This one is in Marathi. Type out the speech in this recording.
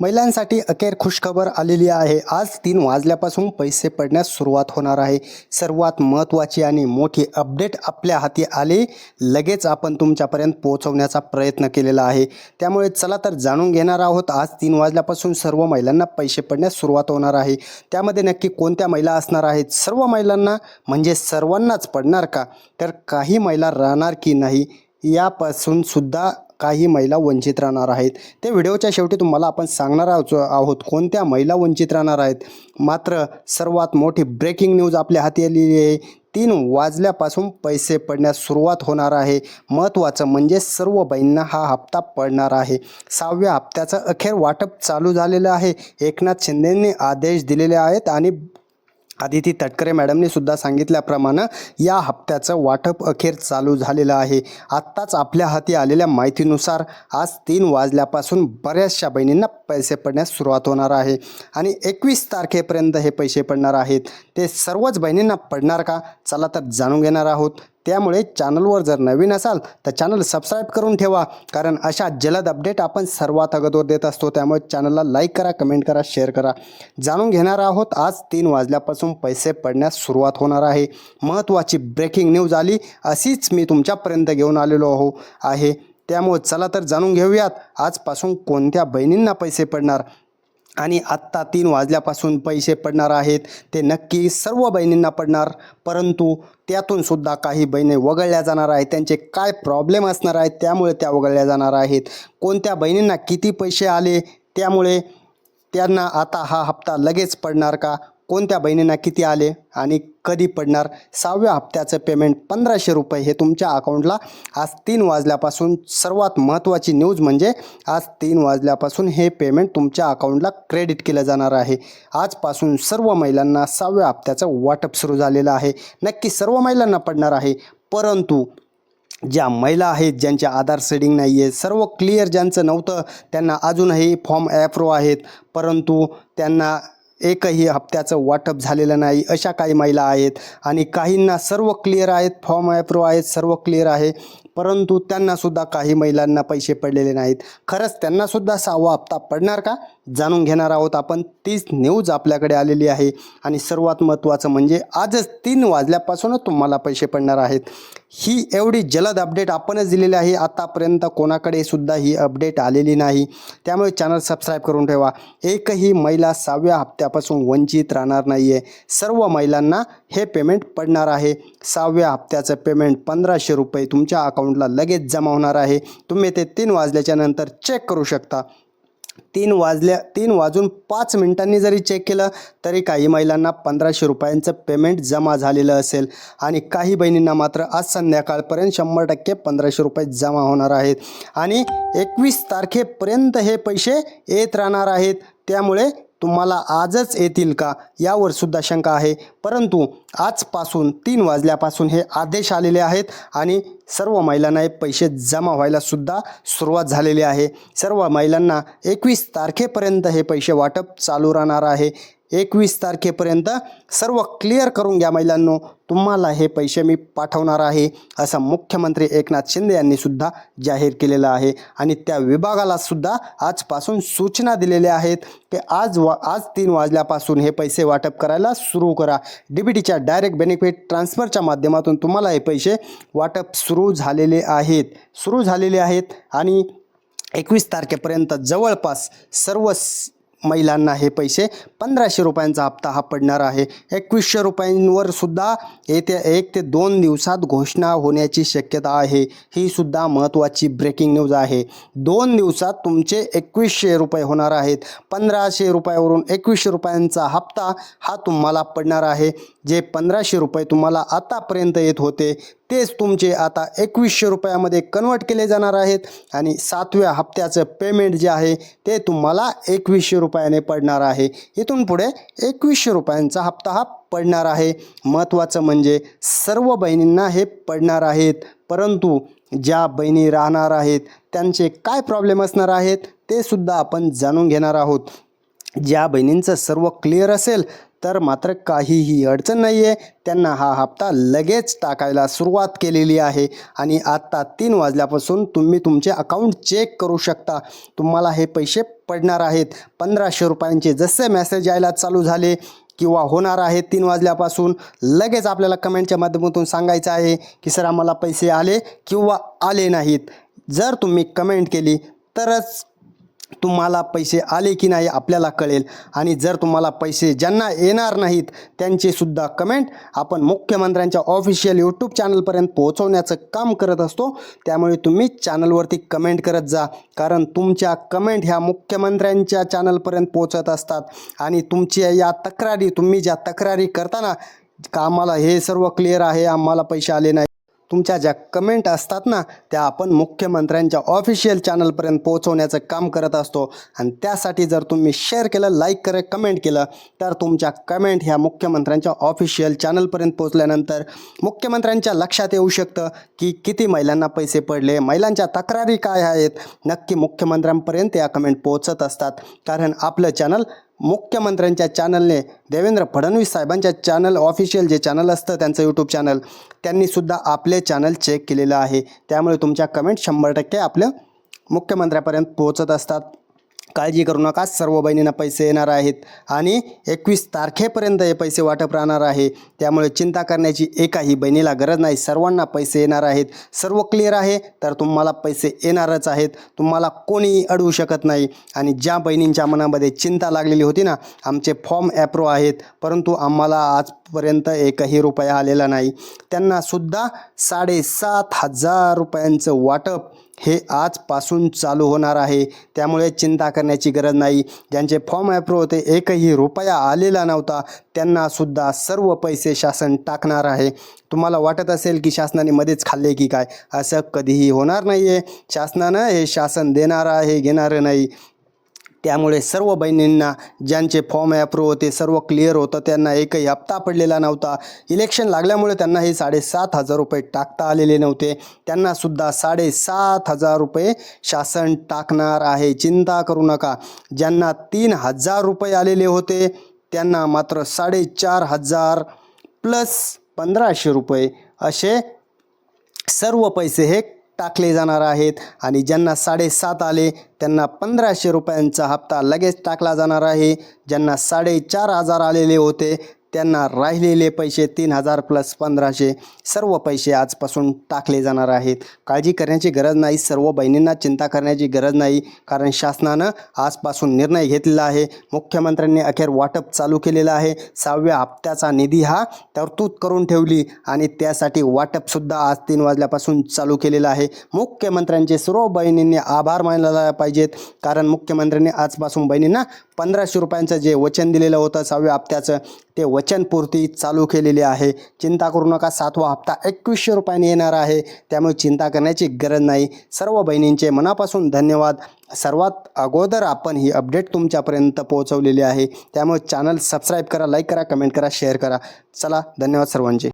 महिलांसाठी अखेर खुशखबर आलेली आहे. आज तीन वाजल्यापासून पैसे पडण्यास सुरुवात होणार आहे. सर्वात महत्त्वाची आणि मोठी अपडेट आपल्या हाती आली. लगेच आपण तुमच्यापर्यंत पोहोचवण्याचा प्रयत्न केलेला आहे. त्यामुळे चला तर जाणून घेणार आहोत. आज तीन वाजल्यापासून सर्व महिलांना पैसे पडण्यास सुरुवात होणार आहे. त्यामध्ये नक्की कोणत्या महिला असणार आहेत? सर्व महिलांना म्हणजे सर्वांनाच पडणार का? तर काही महिला राहणार की नाही? यापासून सुद्धा काही महिला वंचित राहणार आहेत. ते व्हिडिओच्या शेवटी तुम्हाला आपण सांगणार आहोत आहोत कोणत्या महिला वंचित राहणार आहेत. मात्र सर्वात मोठी ब्रेकिंग न्यूज आपल्या हाती आलेली आहे. तीन वाजल्यापासून पैसे पडण्यास सुरुवात होणार आहे. महत्त्वाचं म्हणजे सर्व बहींना हा हप्ता पडणार आहे. सहाव्या हप्त्याचं अखेर वाटप चालू झालेलं आहे. एकनाथ शिंदेंनी आदेश दिलेले आहेत आणि आदिती तटकरे मॅडमने सुद्धा सांगितल्याप्रमाणे या हप्त्याचं वाटप अखेर चालू झालेलं आहे. आत्ताच आपल्या हाती आलेल्या माहितीनुसार आज तीन वाजल्यापासून बऱ्याचशा बहिणींना पैसे पडण्यास सुरुवात होणार आहे आणि एकवीस तारखेपर्यंत हे पैसे पडणार आहेत. ते सर्वच बहिणींना पडणार का? चला तर जाणून घेणार आहोत. त्यामुळे चॅनलवर जर नवीन असाल तर चॅनल सबस्क्राईब करून ठेवा. कारण अशा जलद अपडेट आपण सर्वात अगोदर देत असतो. त्यामुळे चॅनलला लाईक करा कमेंट करा शेअर करा. जाणून घेणार आहोत आज तीन वाजल्यापासून पैसे पडण्यास सुरुवात होणार आहे. महत्त्वाची ब्रेकिंग न्यूज आली. अशीच मी तुमच्यापर्यंत घेऊन आलेलो आहो आहे. त्यामुळे चला तर जाणून घेऊयात आजपासून कोणत्या बहिणींना पैसे पडणार? आणि आत्ता तीन वाजल्यापासून पैसे पडणार आहेत. ते नक्की सर्व बहिणींना पडणार. परंतु त्यातून सुद्धा काही बहिणी वगळल्या जाणार आहेत. त्यांचे काय प्रॉब्लेम असणार आहेत त्यामुळे त्या वगळल्या जाणार आहेत. कोणत्या बहिणींना किती पैसे आले त्यामुळे त्यांना आता हा हप्ता लगेच पडणार का? कोणत्या बहिणींना किती आले आणि कधी पडणार? सहाव्या हप्त्याचं पेमेंट पंधराशे रुपये हे तुमच्या अकाउंटला आज तीन वाजल्यापासून सर्वात महत्त्वाची न्यूज म्हणजे आज तीन वाजल्यापासून हे पेमेंट तुमच्या अकाउंटला क्रेडिट केलं जाणार आहे. आजपासून सर्व महिलांना सहाव्या हप्त्याचं वाटप सुरू झालेलं आहे. नक्की सर्व महिलांना पडणार आहे. परंतु ज्या महिला आहेत ज्यांच्या आधार सेडिंग नाही आहे सर्व क्लिअर ज्यांचं नव्हतं त्यांना अजूनही फॉर्म ॲप्रो आहेत. परंतु त्यांना एकही हप्त्याचं वाटप झालेलं नाही. अशा काही महिला आहेत आणि काहींना सर्व क्लिअर आहेत. फॉर्म ॲप्रो आहेत सर्व क्लिअर आहे. परंतु त्यांनासुद्धा काही महिलांना पैसे पडलेले नाहीत. खरंच त्यांनासुद्धा सहावा हप्ता पडणार का? जाणून घेणार आहोत आपण. तीच न्यूज आपल्याकडे आलेली आहे. आणि सर्वात महत्त्वाचं म्हणजे आजच तीन वाजल्यापासूनच तुम्हाला पैसे पडणार आहेत. ही एवढी जलद अपडेट आपणच दिलेली आहे. आतापर्यंत कोणाकडे सुद्धा ही अपडेट आलेली नाही. त्यामुळे चॅनल सबस्क्राईब करून ठेवा. एकही महिला सहाव्या हप्त्यापासून वंचित राहणार नाही आहे सर्व महिलांना हे पेमेंट पडणार आहे. सहाव्या हप्त्याचं पेमेंट पंधराशे रुपये तुमच्या अकाउंटला लगेच जमा होणार आहे. तुम्ही ते तीन वाजल्याच्या नंतर चेक करू शकता. तीन वाजल्या तीन वाजून पाच मिनिटांनी जरी चेक केलं तरी काही महिलांना पंधराशे रुपयांचं पेमेंट जमा झालेलं असेल. आणि काही बहिणींना मात्र आज संध्याकाळपर्यंत शंभर टक्के पंधराशे रुपये जमा होणार आहेत. आणि एकवीस तारखेपर्यंत हे पैसे येत राहणार आहेत. त्यामुळे तुम्हाला आजच येतील का? यावर सुद्धा शंका आहे. परंतु आजपासून तीन वाजल्यापासून हे आदेश आलेले आहेत आणि सर्व महिलांना हे पैसे जमा व्हायला सुद्धा सुरुवात झालेली आहे. सर्व महिलांना एकवीस तारखेपर्यंत हे पैसे वाटप चालू राहणार आहे. एकवीस तारखेपर्यंत सर्व क्लिअर करून घ्या महिलांनो. तुम्हाला हे पैसे मी पाठवणार आहे असं मुख्यमंत्री एकनाथ शिंदे यांनी सुद्धा जाहीर केलेलं आहे. आणि त्या विभागाला सुद्धा आजपासून सूचना दिलेल्या आहेत की आज वा आज तीन वाजल्यापासून हे पैसे वाटप करायला सुरू करा. डी बी टीच्या डायरेक्ट बेनिफिट ट्रान्सफरच्या माध्यमातून तुम्हाला हे पैसे वाटप सुरू झालेले आहेत. सुरू झालेले आहेत आणि एकवीस तारखेपर्यंत जवळपास सर्व महिलांना हे पैसे पंधराशे रुपयांचा हप्ता हा पडणार आहे. एकवीसशे रुपयांवर सुद्धा येत्या एक ते दोन दिवसात घोषणा होण्याची शक्यता आहे. ही सुद्धा महत्त्वाची ब्रेकिंग न्यूज आहे. दोन दिवसात तुमचे एकवीसशे रुपये होणार आहेत. पंधराशे रुपयावरून एकवीसशे रुपयांचा हप्ता हा तुम्हाला पडणार आहे. जे पंधराशे रुपये तुम्हाला आतापर्यंत येत होते तेच तुमचे आता एकवीसशे रुपयामध्ये कन्वर्ट केले जाणार आहेत. आणि सातव्या हप्त्याचं पेमेंट जे आहे ते तुम्हाला एकवीसशे रुपयाने पडणार आहे. इथून पुढे एकवीसशे रुपयांचा हप्ता हा पडणार आहे. महत्त्वाचं म्हणजे सर्व बहिणींना हे पडणार आहेत. परंतु ज्या बहिणी राहणार आहेत त्यांचे काय प्रॉब्लेम असणार आहेत ते सुद्धा आपण जाणून घेणार आहोत. ज्या बहिणींचं सर्व क्लिअर असेल तर मात्र काहीही अडचण नाही आहे त्यांना हा हप्ता लगेच टाकायला सुरुवात केलेली आहे. आणि आत्ता तीन वाजल्यापासून तुम्ही तुमचे अकाउंट चेक करू शकता. तुम्हाला हे पैसे पडणार आहेत. पंधराशे रुपयांचे जसे मेसेज यायला चालू झाले किंवा होणार आहे तीन वाजल्यापासून लगेच आपल्याला कमेंटच्या माध्यमातून सांगायचं आहे की सर आम्हाला पैसे आले किंवा आले नाहीत. जर तुम्ही कमेंट केली तरच तुम्हाला पैसे आले की नाही आपल्याला कळेल. आणि जर तुम्हाला पैसे ज्यांना येणार नाहीत त्यांचे सुद्धा कमेंट आपण मुख्यमंत्र्यांच्या ऑफिशियल यूट्यूब चॅनलपर्यंत पोहोचवण्याचं काम करत असतो. त्यामुळे तुम्ही चॅनलवरती कमेंट करत जा. कारण तुमच्या कमेंट ह्या मुख्यमंत्र्यांच्या चॅनलपर्यंत पोहोचत असतात. आणि तुमच्या या तक्रारी तुम्ही ज्या तक्रारी करताना का आम्हाला हे सर्व क्लिअर आहे आम्हाला पैसे आले नाही तुमच्या ज्या कमेंट असतात ना त्या आपण मुख्यमंत्र्यांच्या ऑफिशियल चॅनलपर्यंत पोहोचवण्याचं काम करत असतो. आणि त्यासाठी जर तुम्ही शेअर केलं लाईक कर कमेंट केलं तर तुमच्या कमेंट ह्या मुख्यमंत्र्यांच्या ऑफिशियल चॅनलपर्यंत पोहोचल्यानंतर मुख्यमंत्र्यांच्या लक्षात येऊ शकतं की किती महिलांना पैसे पडले महिलांच्या तक्रारी काय आहेत. नक्की मुख्यमंत्र्यांपर्यंत या कमेंट पोहोचत असतात. कारण आपलं चॅनल मुख्यमंत्र्यांच्या चॅनलने देवेंद्र फडणवीस साहेबांच्या चॅनल ऑफिशियल जे चॅनल असतं त्यांचं यूट्यूब चॅनल त्यांनीसुद्धा आपले चॅनल चेक केलेलं आहे. त्यामुळे तुमच्या कमेंट शंभर टक्के आपल्या मुख्यमंत्र्यापर्यंत पोहोचत असतात. काळजी करू नका. सर्व बहिणींना पैसे येणार आहेत आणि एकवीस तारखेपर्यंत हे पैसे वाटप राहणार आहे. त्यामुळे चिंता करण्याची एकाही बहिणीला गरज नाही. सर्वांना पैसे येणार आहेत. सर्व क्लिअर आहे. तर तुम्हाला पैसे येणारच आहेत. तुम्हाला कोणीही अडवू शकत नाही. आणि ज्या बहिणींच्या मनामध्ये चिंता लागलेली होती ना आमचे फॉर्म ॲप्रो आहेत. परंतु आम्हाला आजपर्यंत एकही रुपया आलेला नाही. त्यांनासुद्धा साडेसात हजार रुपयांचं वाटप हे आजपासून चालू होणार आहे. त्यामुळे चिंता करण्याची गरज नाही. ज्यांचे फॉर्म ॲप्रो होते एकही रुपया आलेला नव्हता. त्यांनासुद्धा सर्व पैसे शासन टाकणार आहे. तुम्हाला वाटत असेल की शासनाने मध्येच खाल्ले की काय? असं कधीही होणार नाही आहे शासनानं हे शासन देणारं आहे घेणारं नाही. त्यामुळे सर्व बहिणींना ज्यांचे फॉर्म ॲप्रूव्ह होते सर्व क्लिअर होतं त्यांना एकही हप्ता पडलेला नव्हता. इलेक्शन लागल्यामुळे त्यांना हे साडेसात हजार रुपये टाकता आलेले नव्हते. त्यांनासुद्धा साडेसात हजार रुपये शासन टाकणार आहे. चिंता करू नका. ज्यांना तीन हजार रुपये आलेले होते त्यांना मात्र साडेचार हजार प्लस पंधराशे रुपये असे सर्व पैसे हे टाकले जाणार आहेत आणि ज्यांना साडेसात आले त्यांना पंधराशे रुपयांचा हप्ता लगेच टाकला जाणार आहे. ज्यांना साडेचार हजार आलेले होते त्यांना राहिलेले पैसे तीन हजार प्लस पंधराशे सर्व पैसे आजपासून टाकले जाणार आहेत. काळजी करण्याची गरज नाही. सर्व बहिणींना चिंता करण्याची गरज नाही. कारण शासनानं आजपासून निर्णय घेतलेला आहे. मुख्यमंत्र्यांनी अखेर वाटप चालू केलेलं आहे. सहाव्या हप्त्याचा निधी हा तरतूद करून ठेवली आणि त्यासाठी वाटपसुद्धा आज तीन वाजल्यापासून चालू केलेलं आहे. मुख्यमंत्र्यांचे सर्व बहिणींनी आभार मानला पाहिजेत. कारण मुख्यमंत्र्यांनी आजपासून बहिणींना पंधराशे रुपयांचं जे वचन दिलेलं होतं सहाव्या हप्त्याचं ते वचनपूर्ती चालू केलेली आहे. चिंता करू नका सातवा हप्ता एकवीसशे रुपयाने येणार आहे. त्यामुळे चिंता करण्याची गरज नाही. सर्व बहिणींचे मनापासून धन्यवाद. सर्वात अगोदर आपण ही अपडेट तुमच्यापर्यंत पोहोचवलेली आहे. त्यामुळे चॅनल सबस्क्राईब करा लाईक करा कमेंट करा शेअर करा. चला धन्यवाद सर्वांचे.